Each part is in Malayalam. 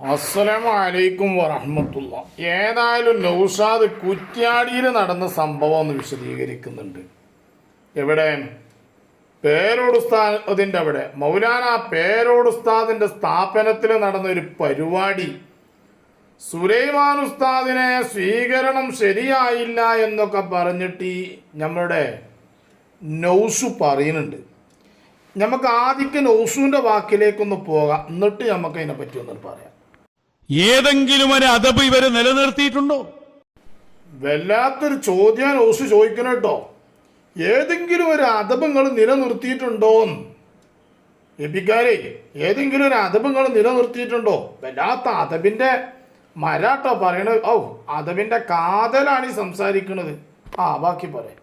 അസ്സലാമു അലൈക്കും വറഹമത്തുള്ള. ഏതായാലും നൗഷാദ് കുറ്റ്യാടിയിൽ നടന്ന സംഭവം ഒന്ന് വിശദീകരിക്കുന്നുണ്ട്. എവിടെ? പേരോട് ഉസ്താദിന്റെ അവിടെ. മൗലാന പേരോട് ഉസ്താദിന്റെ സ്ഥാപനത്തിൽ നടന്ന ഒരു പരിപാടി. സുലൈമാൻ ഉസ്താദിനെ സ്വീകരണം ശരിയായില്ല എന്നൊക്കെ പറഞ്ഞിട്ട് ഈ നമ്മളുടെ നൗസു പറയുന്നുണ്ട്. നമുക്ക് ആദ്യം നൗസുവിന്റെ വാക്കിലേക്കൊന്ന് പോകാം. എന്നിട്ട് നമുക്ക് അതിനെ പറ്റി ഒന്ന് പറയാം. ഏതെങ്കിലും ഒരു അതബ് ഇവരെ നിലനിർത്തിയിട്ടുണ്ടോ? വല്ലാത്തൊരു ചോദ്യം ഓസ് ചോദിക്കണം കേട്ടോ. ഏതെങ്കിലും ഒരു അതപങ്ങൾ നിലനിർത്തിയിട്ടുണ്ടോ എപ്പിക്കാരെ ഏതെങ്കിലും ഒരു അതപങ്ങൾ നിലനിർത്തിയിട്ടുണ്ടോ? വല്ലാത്ത അതബിന്റെ മരാട്ടോ പറയണത്. ഔ അതബിന്റെ കാതലാണ് ഈ സംസാരിക്കുന്നത് ആ ബാക്കി പറയാം.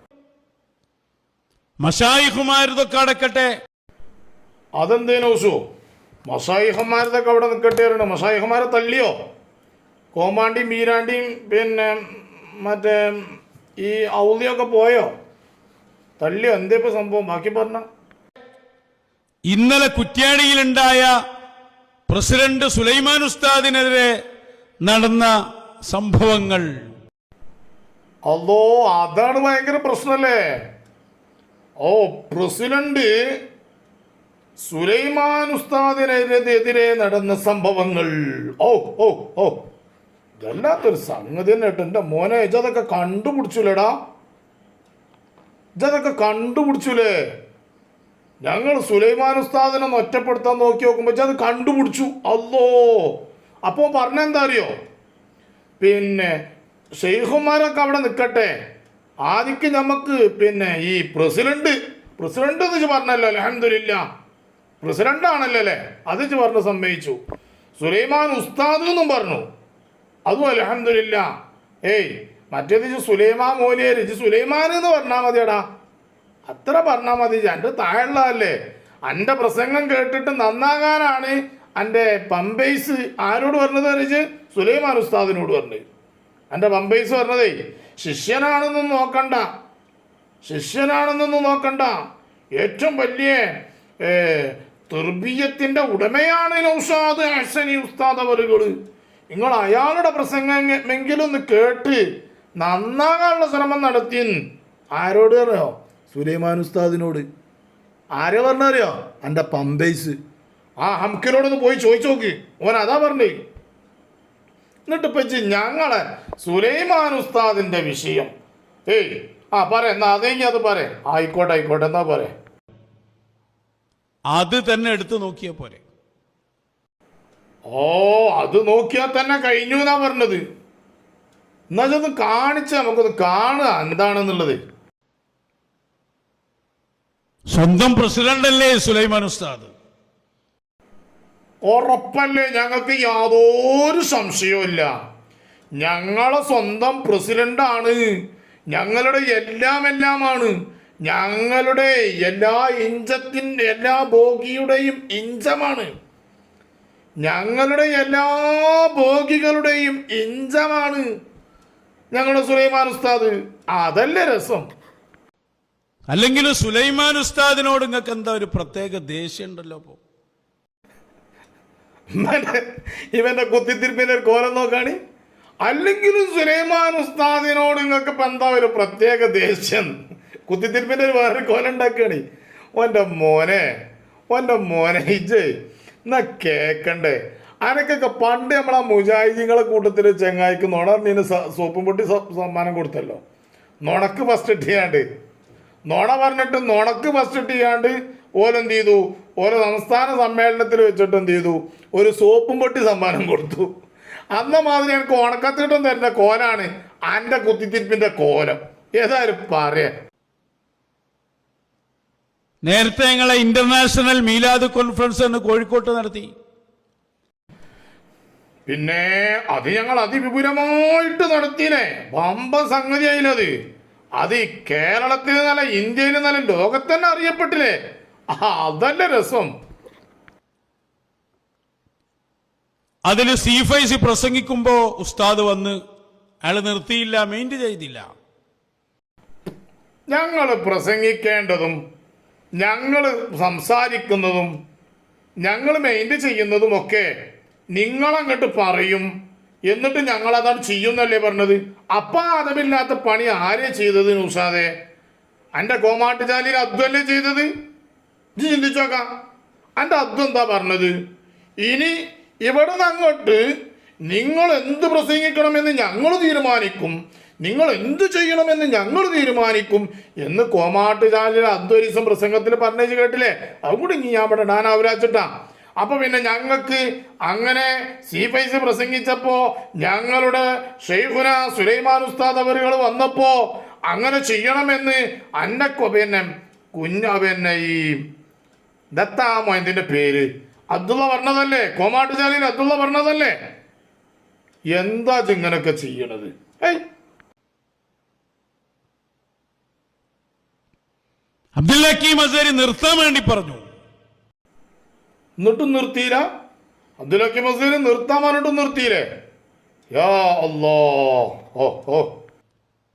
മഷായിഹുമാരിതൊക്കെ അടക്കട്ടെ. അതെന്തേനോസു മസായിഹന്മാരതൊക്കെ അവിടെ നിൽക്കട്ടെ മൊസായിഹന്മാരെ തല്ലിയോ കോമാണ്ടിയും ബീരാണ്ടിയും പിന്നെ മറ്റേ ഈ ഔലിയൊക്കെ പോയോ? തല്ലിയോ എന്തേ ഇപ്പൊ സംഭവം? ബാക്കി പറഞ്ഞ. ഇന്നലെ കുറ്റ്യാടിയിലുണ്ടായ പ്രസിഡന്റ് സുലൈമാൻ ഉസ്താദിനെതിരെ നടന്ന സംഭവങ്ങൾ. അതോ അതാണ് ഭയങ്കര പ്രശ്നല്ലേ? ഓ പ്രസിഡന്റ് സുലൈമാൻ ഉസ്താദിനെതിരെ നടന്ന സംഭവങ്ങൾ. ഓ ഓ ഓ ഇതല്ലാത്തൊരു സംഗതി തന്നെ കേട്ടോ. എന്റെ മോനെ ഇജതൊക്കെ കണ്ടുപിടിച്ചുലേടാ. ഇജതൊക്കെ കണ്ടുപിടിച്ചുലേ. ഞങ്ങൾ സുലൈമാൻ ഉസ്താദിനെ ഒറ്റപ്പെടുത്താൻ നോക്കി നോക്കുമ്പോൾ ഇജത് കണ്ടുപിടിച്ചു. അല്ലോ അപ്പോൾ പറഞ്ഞെന്താ അറിയോ? പിന്നെ ഷെയ്ഖുമാരൊക്കെ അവിടെ നിൽക്കട്ടെ ആദ്യം നമുക്ക് പിന്നെ ഈ പ്രസിഡന്റ് പ്രസിഡന്റ് എന്ന് പറഞ്ഞല്ലോ അലഹമില്ല പ്രസിഡന്റ് ആണല്ലോ അല്ലേ അത് പറഞ്ഞ് സമ്മതിച്ചു. സുലൈമാൻ ഉസ്താദ് എന്നും പറഞ്ഞു. അതും അലഹമില്ല ഏയ് മറ്റേത് സുലൈമാ മോലിയർ ഇജ് സുലൈമാൻ എന്ന് പറഞ്ഞാൽ മതിയടാ. അത്ര പറഞ്ഞാൽ മതി. എന്റെ താഴെയുള്ളതല്ലേ എന്റെ പ്രസംഗം കേട്ടിട്ട് നന്നാകാനാണ് എന്റെ പമ്പൈസ് ആരോട് പറഞ്ഞത് അറിയിച്ച് സുലൈമാൻ ഉസ്താദിനോട് പറഞ്ഞത്. എന്റെ പമ്പൈസ് പറഞ്ഞതേ ശിഷ്യനാണെന്നൊന്നും നോക്കണ്ട. ശിഷ്യനാണെന്നൊന്നും നോക്കണ്ട. ഏറ്റവും വലിയ തുർബീയത്തിന്റെ ഉടമയാണ് നൗഷാദ് അഹ്സനി ഉസ്താദ് അവരുകൾ നിങ്ങൾ അയാളുടെ പ്രസംഗമെങ്കിലും കേട്ട് നന്നാകാനുള്ള ശ്രമം നടത്തി ആരോട് അറിയോ? സുലൈമാൻ ഉസ്താദിനോട്. ആരെ പറഞ്ഞറിയോ? എന്റെ പമ്പേസ്. ആ ഹംക്കിനോടൊന്ന് പോയി ചോദിച്ചു നോക്ക്. ഓൻ അതാ പറഞ്ഞേ. എന്നിട്ട് ഇപ്പൊ ഞങ്ങളെ സുലൈമാൻ ഉസ്താദിന്റെ വിഷയം. ഏയ് ആ പറ എന്നാ അതെങ്കിൽ അത് പറ. ആയിക്കോട്ടെ ആയിക്കോട്ടെ എന്നാ പറ. അത് തന്നെ എടുത്തു നോക്കിയ പോലെ ഓ അത് നോക്കിയാൽ തന്നെ കഴിഞ്ഞു എന്നാ പറഞ്ഞത്. എന്നാലും കാണിച്ച നമുക്കൊന്ന് കാണുക എന്താണെന്നുള്ളത്. സ്വന്തം പ്രസിഡന്റ് അല്ലേ സുലൈമാൻ ഉസ്താദ്? ഉറപ്പല്ലേ ഞങ്ങൾക്ക് യാതൊരു സംശയവുമില്ല ഞങ്ങളെ സ്വന്തം പ്രസിഡന്റാണ്. ഞങ്ങളുടെ എല്ലാം എല്ലാമാണ് ഞങ്ങളുടെ എല്ലാ ഇഞ്ചത്തിന്റെ എല്ലാ ഭോഗിയുടെയും ഇഞ്ചമാണ്. ഞങ്ങളുടെ എല്ലാ ഭോഗികളുടെയും ഇഞ്ചമാണ്. ഞങ്ങളുടെ സുലൈമാൻ ഉസ്താദ് അതല്ലേ രസം? അല്ലെങ്കിൽ സുലൈമാൻ ഉസ്താദിനോട് നിങ്ങൾക്ക് എന്താ ഒരു പ്രത്യേക ദേഷ്യം ഉണ്ടല്ലോ അപ്പോ ഇവന്റെ ഇവന്റെ കുത്തിത്തിരിപ്പിന്റെ ഒരു കോലം നോക്കാണ്. അല്ലെങ്കിലും സുലൈമാൻ ഉസ്താദിനോട് നിങ്ങൾക്ക് ഇപ്പം എന്താ ഒരു പ്രത്യേക ദേഷ്യം? കുത്തിത്തിരിപ്പിന്റെ ഒരു വേറെ കോലം ഉണ്ടാക്കുകയാണ്. ഓന്റെ മോനെ ഓന്റെ മോനെ ഇജ് എന്നാ കേക്കണ്ടേ? അനക്കൊക്കെ പണ്ട് നമ്മളാ മുജാഹിദീങ്ങളെ കൂട്ടത്തിൽ ചെങ്ങായിക്ക് നീന് സോപ്പും പൊട്ടി സമ്മാനം കൊടുത്തല്ലോ. നുണക്ക് ഫസ്റ്റ് ഇട്ടിയാണ്ട്. നോണ പറഞ്ഞിട്ട് നുണക്ക് ഫസ്റ്റ് ഇട്ടിയാണ്ട് ഓലെന്ത് ചെയ്തു? ഓരോ സംസ്ഥാന സമ്മേളനത്തിൽ വെച്ചിട്ട് എന്ത് ചെയ്തു? ഒരു സോപ്പും പൊട്ടി സമ്മാനം കൊടുത്തു. അന്ന മാതിരി എനിക്ക് ഉണക്കത്തിട്ടും തരുന്ന കോലാണ് അന്റെ കുത്തിത്തിരിപ്പിന്റെ കോലം. ഏതായാലും പറയാൻ നേരത്തെ ഞങ്ങളെ ഇന്റർനാഷണൽ മീലാദ് കോൺഫറൻസ് എന്ന് കോഴിക്കോട്ട് നടത്തി. പിന്നെ അത് ഞങ്ങൾ അതിവിപുലമായിട്ട് നടത്തിയില്ലേ? ബമ്പ സംഗതി അതിലത് അത് കേരളത്തിൽ നല്ല ഇന്ത്യയിൽ നല്ല ലോകത്തന്നെ അറിയപ്പെട്ടില്ലേ? അതല്ല രസം. അതിൽ സീഫൈസി പ്രസംഗിക്കുമ്പോ ഉസ്താദ് വന്ന് അയാൾ നിർത്തിയില്ല മെയിന്റ് ചെയ്തില്ല. ഞങ്ങൾ പ്രസംഗിക്കേണ്ടതും ഞങ്ങൾ സംസാരിക്കുന്നതും ഞങ്ങൾ മെയിന്റ് ചെയ്യുന്നതുമൊക്കെ നിങ്ങളങ്ങോട്ട് പറയും. എന്നിട്ട് ഞങ്ങൾ അതാണ് ചെയ്യുന്നല്ലേ പറഞ്ഞത്? അപ്പം അതമില്ലാത്ത പണി ആരെ ചെയ്തത് നൂസാദെ? എന്റെ കോമാട്ടുചാലിയിൽ അദ്വല്ലേ ചെയ്തത്? ഇജ്ജ് ചിന്തിച്ചോക്കാം എന്റെ അദ്വ എന്താ പറഞ്ഞത്? ഇനി ഇവിടെ നിന്ന് അങ്ങോട്ട് നിങ്ങൾ എന്ത് പ്രസംഗിക്കണമെന്ന് ഞങ്ങൾ തീരുമാനിക്കും. നിങ്ങൾ എന്ത് ചെയ്യണമെന്ന് ഞങ്ങൾ തീരുമാനിക്കും എന്ന് കോമാട്ടുചാലിലെ അന്തരീസം പ്രസംഗത്തിൽ പറഞ്ഞു കേട്ടില്ലേ? അതുകൂടി ഇനി ഞാൻ ഇവിടെ ഇടാൻ ആവരാച്ചിട്ടാ അപ്പൊ പിന്നെ ഞങ്ങൾക്ക് അങ്ങനെ സി പൈസ പ്രസംഗിച്ചപ്പോ ഞങ്ങളുടെ ഷെയ്ഖുന സുലൈമാൻ ഉസ്താദ് അവരുകൾ വന്നപ്പോ അങ്ങനെ ചെയ്യണമെന്ന് അന്നെ കൊ- പിന്നെ കുഞ്ഞ ഈ ദത്താ മൊയന്തിന്റെ പേര്? അബ്ദുള്ള പറഞ്ഞതല്ലേ? കോമാട്ടുചാലിയിൽ അബ്ദുള്ള പറഞ്ഞതല്ലേ? എന്താ ചിങ്ങനൊക്കെ ചെയ്യണത്? ഏയ് അബ്ദുൽ ഹക്കീം അസേരി നിർത്താൻ വേണ്ടി പറഞ്ഞു. എന്നിട്ടും നിർത്തിയില്ല. അബ്ദുലക്കി അസേരി നിർത്താൻ പറഞ്ഞിട്ടും നിർത്തിയില്ലേ? യാ അല്ലോ. ഓ ഓ.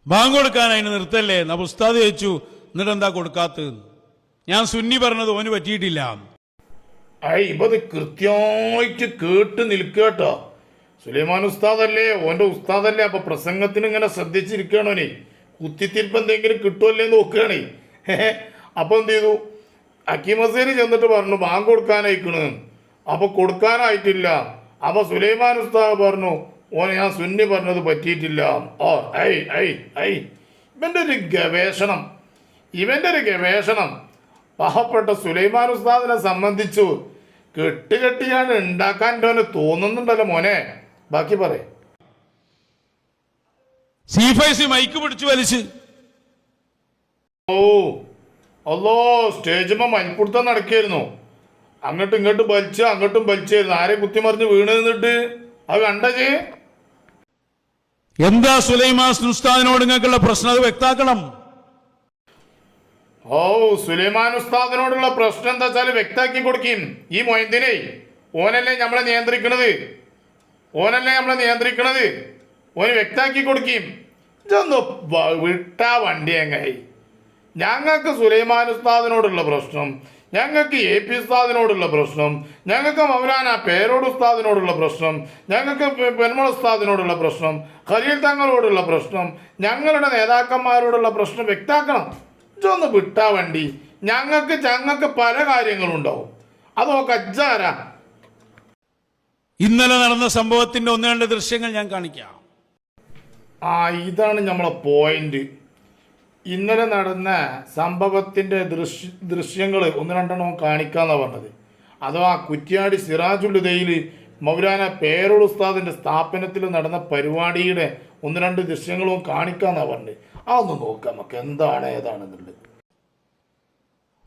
ബാങ്ക് കൊടുക്കാൻ അതിന് നിർത്തല്ലേ? എന്നാ ഉസ്താദ് ചോദിച്ചു എന്നിട്ട് എന്താ കൊടുക്കാത്തത്? ഞാൻ സുന്നി പറഞ്ഞത് ഓന് പറ്റിയിട്ടില്ല. ഐ ഇപ്പത് കൃത്യമായിട്ട് കേട്ട് നിൽക്കട്ടോ സുലൈമാൻ ഉസ്താദല്ലേ? ഓന്റെ ഉസ്താദല്ലേ? അപ്പൊ പ്രസംഗത്തിന് ഇങ്ങനെ ശ്രദ്ധിച്ചിരിക്കണോനെ കുത്തിത്തിരിപ്പ് എന്തെങ്കിലും കിട്ടുമല്ലേ നോക്കുകയാണേ. അപ്പൊ എന്ത് ചെയ്തു? അക്കിമസേരി ചെന്നിട്ട് പറഞ്ഞു ബാങ്ക് കൊടുക്കാനായിക്കണ്. അപ്പോൾ കൊടുക്കാനായിട്ടില്ല. അപ്പൊ സുലൈമാൻ ഉസ്താദ് പറഞ്ഞു ഓനെ ഞാൻ സുന്നി പറഞ്ഞത് പറ്റിയിട്ടില്ല. ഓ ഐ ഐ ഐ. ഇവന്റെ ഒരു ഗവേഷണം. ഇവന്റെ ഒരു ഗവേഷണം. പാവപ്പെട്ട സുലൈമാൻ ഉസ്താദിനെ സംബന്ധിച്ചു കെട്ടുകെട്ടിയാണ് ഉണ്ടാക്കാൻ അവന് തോന്നുന്നുണ്ടല്ലോ മോനെ. ബാക്കി പറയും. സി ഫൈസി മൈക്ക് പിടിച്ചു വലിച്ച്. ഓ. അല്ലോ സ്റ്റേജുമ്പോ മൽപ്പുടുത്തം നടക്കായിരുന്നു അങ്ങോട്ടും ഇങ്ങോട്ടും വലിച്ച് അങ്ങോട്ടും വലിച്ചായിരുന്നു ആരെ കുത്തിമറിഞ്ഞ് വീണ് നിന്നിട്ട്? അത് കണ്ടേ എന്താ സുലൈമാസ് ഉസ്താദിനോട് നിങ്ങൾക്കുള്ള പ്രശ്നം? അത് വ്യക്താക്കണം. ഓ സുലൈമാൻ ഉസ്താദിനോടുള്ള പ്രശ്നം എന്താ വെച്ചാൽ വ്യക്താക്കി കൊടുക്കും ഈ മൊയന്തിനെ ഓനല്ലേ നമ്മളെ നിയന്ത്രിക്കണത്? ഓനല്ലേ നമ്മളെ നിയന്ത്രിക്കണത്? ഓന് വ്യക്താക്കി കൊടുക്കും ഇതൊന്ന് വിട്ടാ വണ്ടി എങ്ങായി? ഞങ്ങൾക്ക് സുലൈമാൻ ഉസ്താദിനോടുള്ള പ്രശ്നം ഞങ്ങൾക്ക് എ പി ഉസ്താദിനോടുള്ള പ്രശ്നം ഞങ്ങൾക്ക് മൗലാന പേരോട് ഉസ്താദിനോടുള്ള പ്രശ്നം ഞങ്ങൾക്ക് പെൺമൾ പെരുമൾ ഉസ്താദിനോടുള്ള പ്രശ്നം ഖലീൽ തങ്ങളോടുള്ള പ്രശ്നം ഞങ്ങളുടെ നേതാക്കന്മാരോടുള്ള പ്രശ്നം വ്യക്താക്കണം. ഇതൊന്ന് വിട്ടാ വണ്ടി. ഞങ്ങൾക്ക് ഞങ്ങൾക്ക് പല കാര്യങ്ങളും ഉണ്ടാവും അതൊക്കെ അജ്ജാരാ. ഇന്നലെ നടന്ന സംഭവത്തിന്റെ ഒന്ന് രണ്ട് ദൃശ്യങ്ങൾ ഞാൻ കാണിക്കാം. ആ ഇതാണ് നമ്മളെ പോയിന്റ് ഇന്നലെ നടന്ന സംഭവത്തിന്റെ ദൃശ്യ ദൃശ്യങ്ങൾ ഒന്ന് രണ്ടെണ്ണം കാണിക്കാമെന്നാണ് പറഞ്ഞത്. അഥവാ കുറ്റ്യാടി സിറാജുലുദയിൽ മൗലാന പേരോട് ഉസ്താദിന്റെ സ്ഥാപനത്തിൽ നടന്ന പരിപാടിയുടെ ഒന്ന് രണ്ട് ദൃശ്യങ്ങളും കാണിക്കാമെന്നാണ് പറഞ്ഞത്. അതൊന്ന് നോക്കാം നമുക്ക് എന്താണ് ഏതാണെന്നുള്ളത്.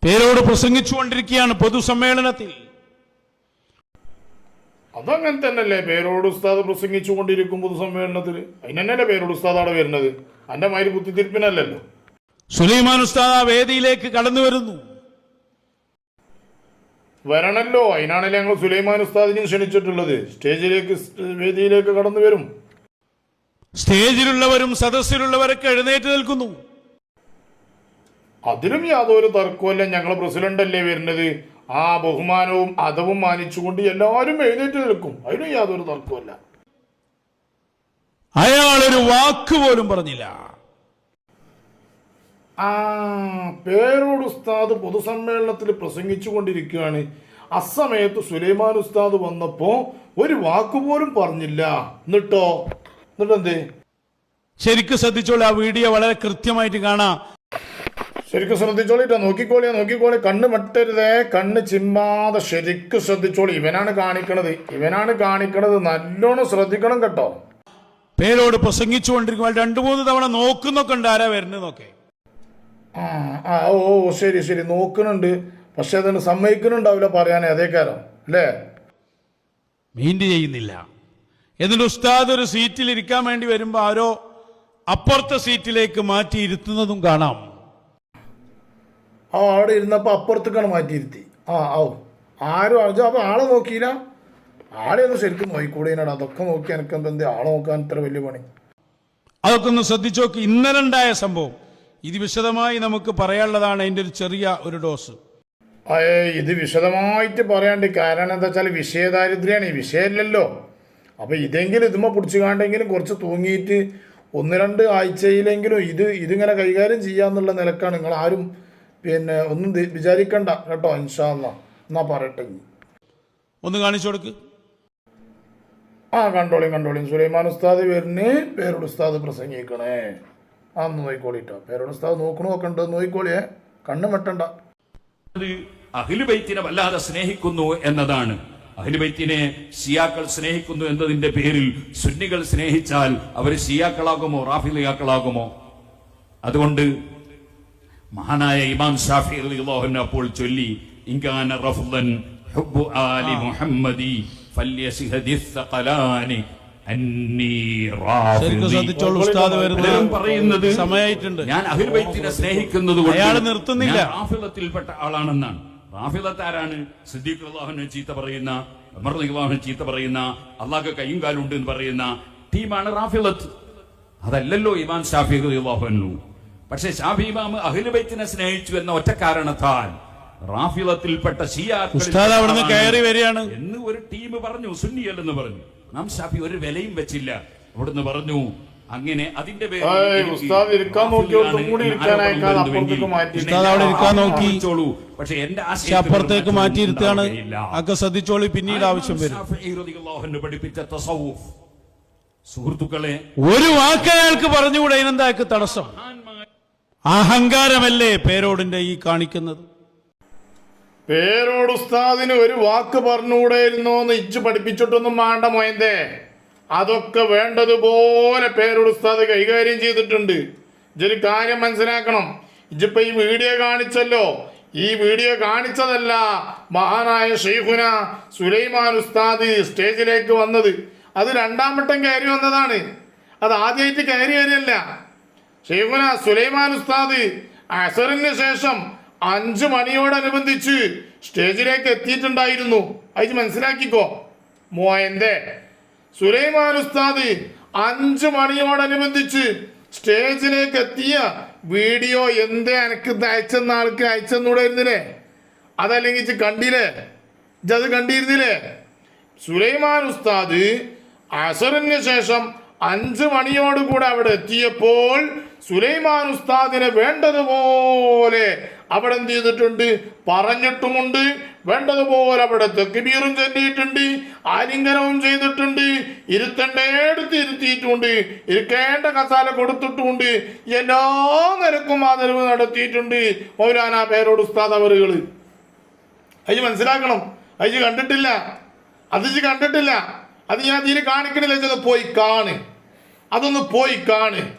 പേരോട് പ്രസംഗിച്ചുകൊണ്ടിരിക്കുകയാണ് പൊതുസമ്മേളനത്തിൽ. അതങ്ങനെ തന്നെയല്ലേ പേരോട് ഉസ്താദ് പ്രസംഗിച്ചു കൊണ്ടിരിക്കും പൊതുസമ്മേളനത്തിൽ. അതിനെന്നല്ലേ പേരോട് ഉസ്താദ് അവിടെ വരുന്നത്? എന്റെ മാതിരി കുത്തിത്തിരിപ്പിനല്ലല്ലോ സുലൈമാൻ ഉസ്താദ് ആ വേദിയിലേക്ക് കടന്നു വരുന്നു. വരണല്ലോ. അതിനാണല്ലേ ഞങ്ങൾ സുലൈമാൻ ഉസ്താദിനെ ക്ഷണിച്ചിട്ടുള്ളത്. സ്റ്റേജിലേക്ക് വേദിയിലേക്ക് കടന്നു വരും. സ്റ്റേജിലുള്ളവരും സദസ്സിലുള്ളവരൊക്കെ എഴുന്നേറ്റ് നിൽക്കുന്നു. അതിലും യാതൊരു തർക്കമല്ല ഞങ്ങളെ പ്രസിഡന്റ് അല്ലേ വരുന്നത്. ആ ബഹുമാനവും അതവും മാനിച്ചുകൊണ്ട് എല്ലാവരും എഴുന്നേറ്റ് നിൽക്കും. അതിനും യാതൊരു തർക്കമല്ല അയാളൊരു വാക്ക് പോലും പറഞ്ഞില്ല. ആ പേരോട് ഉസ്താദ് പൊതുസമ്മേളനത്തിൽ പ്രസംഗിച്ചു കൊണ്ടിരിക്കുകയാണ്. അസമയത്ത് സുലൈമാൻ ഉസ്താദ് വന്നപ്പോ ഒരു വാക്കുപോലും പറഞ്ഞില്ല. എന്നിട്ടോ? എന്നിട്ടെന്തേ? ശരിക്കും ശ്രദ്ധിച്ചോളൂ ആ വീഡിയോ വളരെ കൃത്യമായിട്ട് കാണാം. ശരിക്കും ശ്രദ്ധിച്ചോളിട്ടോ നോക്കിക്കോളിയാ നോക്കിക്കോളി കണ്ണ് മട്ടരുതേ കണ്ണ് ചിമ്മാതെ ശരിക്കും ശ്രദ്ധിച്ചോളി. ഇവനാണ് കാണിക്കണത്. ഇവനാണ് കാണിക്കണത്. നല്ലോണം ശ്രദ്ധിക്കണം കേട്ടോ. പേരോട് പ്രസംഗിച്ചുകൊണ്ടിരിക്കുമ്പോൾ രണ്ടു മൂന്ന് തവണ നോക്കുന്നൊക്കെ ഉണ്ട്. ആരാ വരുന്നതൊക്കെ? ആ ആ ഓ ഓ ശരി ശരി. നോക്കുന്നുണ്ട്. പക്ഷെ അതിന് സമ്മതിക്കുന്നുണ്ടാവില്ല പറയാനേ അതേ കാരം അല്ലേ? മീൻഡ് ചെയ്യുന്നില്ല. എന്നിട്ട് ഉസ്താദ് ഒരു സീറ്റിൽ ഇരിക്കാൻ വേണ്ടി വരുമ്പോൾ ആരോ അപ്പുറത്തെ സീറ്റിലേക്ക് മാറ്റി ഇരുത്തുന്നതും കാണാം. ആ അവിടെ ഇരുന്നപ്പോൾ അപ്പുറത്തേക്കാണ് മാറ്റിയിരുത്തി ആ ഓ ആരും അത് അപ്പോൾ ആളെ നോക്കിയില്ല. ആളെ ഒന്ന് ശരിക്കും നോക്കിക്കൂടേനാണ് അതൊക്കെ നോക്കി എനിക്ക് എന്താ ആളെ നോക്കാൻ ഇത്ര വലിയ പണി. അതൊക്കെ ഒന്ന് ശ്രദ്ധിച്ചു നോക്കി. ഇന്നലെ ഉണ്ടായ സംഭവം. ഇത് വിശദമായി നമുക്ക് പറയാനുള്ളതാണ് അതിന്റെ ഒരു ചെറിയ ഒരു ഡോസ്. ഇത് വിശദമായിട്ട് പറയാണ്ട് കാരണം എന്താ വെച്ചാൽ വിഷയദാരിദ്ര്യമാണ്. ഈ വിഷയമില്ലല്ലോ. അപ്പോൾ ഇതെങ്കിലും ഇതുമ്മ പിടിച്ചു കാണ്ടെങ്കിലും കുറച്ച് തൂങ്ങിയിട്ട് ഒന്ന് രണ്ട് ആഴ്ചയിലെങ്കിലും ഇത് ഇതിങ്ങനെ കൈകാര്യം ചെയ്യാന്നുള്ള നിലക്കാണ്. നിങ്ങൾ ആരും പിന്നെ ഒന്നും വിചാരിക്കണ്ട കേട്ടോ ഇൻഷാ അല്ലാ എന്നാ പറയട്ടെ ഒന്ന് കാണിച്ചു കൊടുക്ക്. ആ കണ്ടോളിയും കണ്ടോളിയും സുലൈമാൻ ഉസ്താദ് പേരിന് പേരുടെ ഉസ്താദ് പ്രസംഗിക്കണേ. ആ ഒന്ന് നോക്കിക്കോളിട്ടോ. പേരോട് നോക്കണോ നോക്കണു നോക്കണ്ട നോയിക്കോളിയേ കണ്ണു വെട്ടണ്ട. അത് അഖിലുബൈത്തിനെ വല്ലാതെ സ്നേഹിക്കുന്നു എന്നതാണ്. അഖിലുബൈത്തിനെ ഷിയാക്കൾ സ്നേഹിക്കുന്നു എന്നതിന്റെ പേരിൽ സുന്നികൾ സ്നേഹിച്ചാൽ അവർ ഷിയാക്കളാകുമോ റാഫിലിയാക്കളാകുമോ? അതുകൊണ്ട് മഹാനായ ഇമാം ഷാഫി റളിയല്ലാഹു അപ്പോൾ ചൊല്ലി ഇൻകാന റഫ്ലൻ ഹുബ്ബു ആലി മുഹമ്മദി ശ്രദ്ധിച്ചോളൂ ഉസ്താദ് പറയുന്നത് സമയമായിട്ടുണ്ട് ഞാൻ അഹിർബൈത്തിനെ സ്നേഹിക്കുന്നത് അയാൾ നിർത്തുന്നില്ല. റാഫിലത്തിൽപ്പെട്ട ആളാണെന്നാണ്. റാഫിലത്താരാണ് സിദ്ദീഖ് അള്ളാഹുനെ ചീത്ത പറയുന്ന അമർ നിഗാഹുനെ ചീത്ത പറയുന്ന അള്ളാഹ് കയ്യും കാലുണ്ട് എന്ന് പറയുന്ന ടീമാണ് റാഫിലത്ത് അതല്ലല്ലോ ഇമാം ഷാഫി അള്ളാഹുനു പക്ഷെ ഷാഫി ഇമാം അഹിർബൈത്തിനെ സ്നേഹിച്ചു എന്ന ഒറ്റ കാരണത്താൽ റാഫിലത്തിൽപ്പെട്ട ഷിയാ എന്ന് ഒരു ടീം പറഞ്ഞു സുന്നിയല്ലെന്ന് പറഞ്ഞു. നാം ഷാഫി ഒരു വിലയും വെച്ചില്ല. അവിടുന്ന് പറഞ്ഞു അങ്ങനെ അതിന്റെ പേരിൽ പക്ഷെ എന്റെ ആശയത്തേക്ക് അപ്പുറത്തേക്ക് മാറ്റിയിരുത്താണ്. ഒക്കെ ശ്രദ്ധിച്ചോളി പിന്നീട് ആവശ്യം വരും. പഠിപ്പിച്ച തസവ്വുഫ്? സുഹൃത്തുക്കളെ ഒരു വാക്ക് അയാൾക്ക് പറഞ്ഞുകൂടെ? അതിനെന്താക്ക് തടസ്സം? അഹങ്കാരമല്ലേ പേരോടിന്റെ ഈ കാണിക്കുന്നത്? പേരോട് ഉസ്താദിന് ഒരു വാക്ക് പറഞ്ഞുകൂടെയിരുന്നോ എന്ന് ഇച്ച് പഠിപ്പിച്ചിട്ടൊന്നും വേണ്ട മോയന്തേ. അതൊക്കെ വേണ്ടതുപോലെ പേരോട് ഉസ്താദ് കൈകാര്യം ചെയ്തിട്ടുണ്ട്. ഇതൊരു കാര്യം മനസ്സിലാക്കണം. ഇജ്ജിപ്പോ ഈ വീഡിയോ കാണിച്ചല്ലോ. ഈ വീഡിയോ കാണിച്ചതല്ല മഹാനായ ഷെയ്ഖുന സുലൈമാൻ ഉസ്താദ് സ്റ്റേജിലേക്ക് വന്നത്. അത് രണ്ടാം വട്ടം കയറി വന്നതാണ്. അത് ആദ്യമായിട്ട് കയറി വരില്ല ഷെയ്ഖുന സുലൈമാൻ ഉസ്താദ് അസറിന് ശേഷം അഞ്ചു മണിയോടനുബന്ധിച്ച് സ്റ്റേജിലേക്ക് എത്തിയിട്ടുണ്ടായിരുന്നു. അത് മനസ്സിലാക്കിക്കോ. മോയന്റെ സുലൈമാൻ ഉസ്താദ് അഞ്ചു മണിയോടനുബന്ധിച്ച് സ്റ്റേജിലേക്ക് എത്തിയ വീഡിയോ എന്തേ എനിക്ക് അയച്ചെന്ന ആൾക്ക് അയച്ചെന്നൂടായിരുന്നില്ലേ അതല്ലെങ്കിൽ കണ്ടില്ലേ? അത് കണ്ടിരുന്നില്ലേ? സുലൈമാൻ ഉസ്താദ് അസറിന് ശേഷം അഞ്ച് മണിയോടുകൂടെ അവിടെ എത്തിയപ്പോൾ സുലൈമാൻ ഉസ്താദിനെ വേണ്ടതുപോലെ അവിടെ എന്ത് ചെയ്തിട്ടുണ്ട്? പറഞ്ഞിട്ടുമുണ്ട്. വേണ്ടതുപോലെ അവിടെ തെക്കുബീറും ചെല്ലിയിട്ടുണ്ട്. ആലിംഗനവും ചെയ്തിട്ടുണ്ട്. ഇരുത്തേണ്ടടുത്ത് ഇരുത്തിയിട്ടുമുണ്ട് ഇരിക്കേണ്ട കസാല കൊടുത്തിട്ടുമുണ്ട് എല്ലാ നിരക്കും ആദരവ് നടത്തിയിട്ടുണ്ട്. മൗലാന പേരോട് ഉസ്താദ് അവറുകൾ. അയ്യ് മനസ്സിലാക്കണം. അയ്യ് കണ്ടിട്ടില്ല. അത് ഇജ്ജ് കണ്ടിട്ടില്ല. അത് ഞാൻ ഇതിൽ കാണിക്കണില്ല. ചെന്ന് പോയി കാണ്. അതൊന്ന് പോയി കാണ്.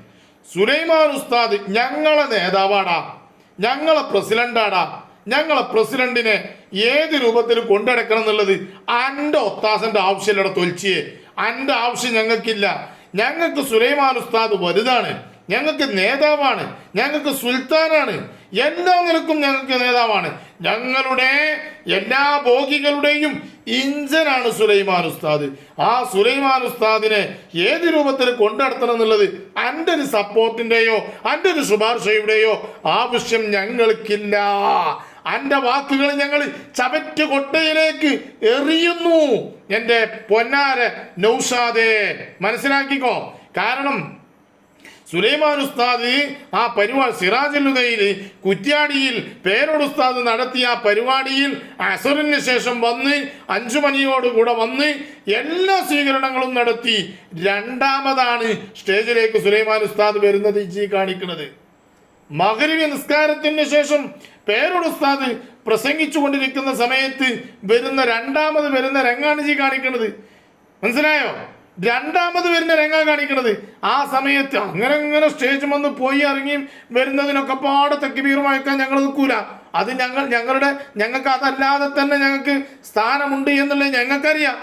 സുലൈമാൻ ഉസ്താദ് ഞങ്ങളെ നേതാവാടാ. ഞങ്ങളെ പ്രസിഡന്റാടാ ഞങ്ങളെ പ്രസിഡന്റിനെ ഏത് രൂപത്തിൽ കൊണ്ടടക്കണം എന്നുള്ളത് അന്റെ ഒത്താസന്റെ ആവശ്യമില്ലട തൊലിച്ചിയെ അന്റെ ആവശ്യം ഞങ്ങൾക്കില്ല. ഞങ്ങൾക്ക് സുലൈമാൻ ഉസ്താദ് വലുതാണ്. ഞങ്ങൾക്ക് നേതാവാണ് ഞങ്ങൾക്ക് സുൽത്താനാണ് എല്ലാ നിലക്കും ഞങ്ങൾക്ക് നേതാവാണ്. ഞങ്ങളുടെ എല്ലാ ഭോഗികളുടെയും ഇഞ്ചനാണ് സുലൈമാൻ ഉസ്താദ്. ആ സുലൈമാൻ ഉസ്താദിനെ ഏത് രൂപത്തിൽ കൊണ്ടുനടത്തണം എന്നുള്ളത് എന്റെ ഒരു സപ്പോർട്ടിന്റെയോ എന്റെ ഒരു ശുപാർശയുടെയോ ആവശ്യം ഞങ്ങൾക്കില്ല. എന്റെ വാക്കുകൾ ഞങ്ങൾ ചവറ്റ് കൊട്ടയിലേക്ക് എറിയുന്നു. എന്റെ പൊന്നാര നൗഷാദേ മനസ്സിലാക്കിക്കോ? കാരണം സുലൈമാൻ ഉസ്താദ് ആ പരിപാടി സിറാജുലുദയിൽ കുറ്റ്യാടിയിൽ പേരോട് ഉസ്താദ് നടത്തിയ ആ പരിപാടിയിൽ അസറിന് ശേഷം വന്ന് അഞ്ചു മണിയോടുകൂടെ വന്ന് എല്ലാ സ്വീകരണങ്ങളും നടത്തി രണ്ടാമതാണ് സ്റ്റേജിലേക്ക് സുലൈമാൻ ഉസ്താദ് വരുന്നത് ഇജി കാണിക്കുന്നത്. മകരവി നിസ്കാരത്തിന് ശേഷം പേരോട് ഉസ്താദ് പ്രസംഗിച്ചു കൊണ്ടിരിക്കുന്ന സമയത്ത് വരുന്ന രണ്ടാമത് വരുന്ന രംഗാണ് ജി കാണിക്കുന്നത്. മനസ്സിലായോ? രണ്ടാമത് വരുന്ന രംഗ കാണിക്കുന്നത് ആ സമയത്ത് അങ്ങനെ അങ്ങനെ സ്റ്റേജ് വന്ന് പോയി ഇറങ്ങി വരുന്നതിനൊക്കെ പാടെ തെക്കിബീറുമാക്കാൻ ഞങ്ങൾ നിൽക്കൂല. അത് ഞങ്ങൾ ഞങ്ങളുടെ ഞങ്ങൾക്ക് അതല്ലാതെ തന്നെ ഞങ്ങൾക്ക് സ്ഥാനമുണ്ട് എന്നുള്ളത് ഞങ്ങൾക്കറിയാം.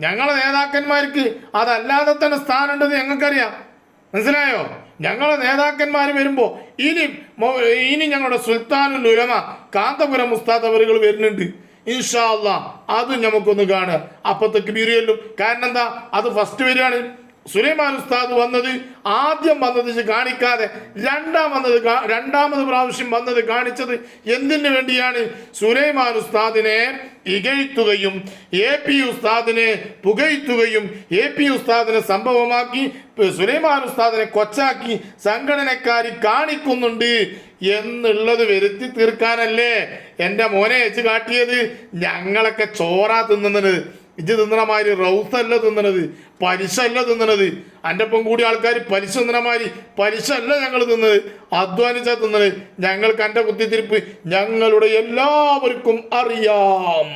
ഞങ്ങളുടെ നേതാക്കന്മാർക്ക് അതല്ലാതെ തന്നെ സ്ഥാനമുണ്ടെന്ന് ഞങ്ങൾക്കറിയാം. മനസ്സിലായോ? ഞങ്ങളെ നേതാക്കന്മാർ വരുമ്പോൾ ഇനി ഇനി ഞങ്ങളുടെ സുൽത്താനുൽ ഉലമ കാന്തപുരം മുസ്താദ് അവറുകൾ വരുന്നുണ്ട്. ഇൻഷാ അത് നമുക്കൊന്ന് കാണുക. അപ്പത്തേക്ക് ബിരിയല്ലും കാരണം എന്താ? അത് ഫസ്റ്റ് വരികയാണ്. സുലൈമാൻ ഉസ്താദ് വന്നത് ആദ്യം വന്നത് കാണിക്കാതെ രണ്ടാം വന്നത് രണ്ടാമത് പ്രാവശ്യം വന്നത് കാണിച്ചത് എന്തിനു വേണ്ടിയാണ്? സുലൈമാൻ ഉസ്താദിനെ ഇകഴ്ത്തുകയും എ പി ഉസ്താദിനെ പുകഴ്ത്തുകയും എ പി ഉസ്താദിനെ സംഭവമാക്കി സുലൈമാൻ ഉസ്താദിനെ കൊച്ചാക്കി സംഘടനക്കാരി കാണിക്കുന്നുണ്ട് എന്നുള്ളത് വരുത്തി തീർക്കാനല്ലേ എന്റെ മോനെ വെച്ച് കാട്ടിയത്? ഞങ്ങളൊക്കെ ചോറാ തിന്നുന്നത്. ഇജ്ജ് തിന്നണമാതിരി റൗസല്ല തിന്നണത്. പലിശ അല്ല തിന്നണത്. എന്റെ ഒപ്പം കൂടി ആൾക്കാർ പലിശ തിന്നണമാതിരി പലിശ അല്ല ഞങ്ങൾ തിന്നത് അധ്വാനിച്ചാ തിന്നത് ഞങ്ങൾക്ക് എന്റെ കുത്തിത്തിരിപ്പ് ഞങ്ങളുടെ എല്ലാവർക്കും അറിയാം.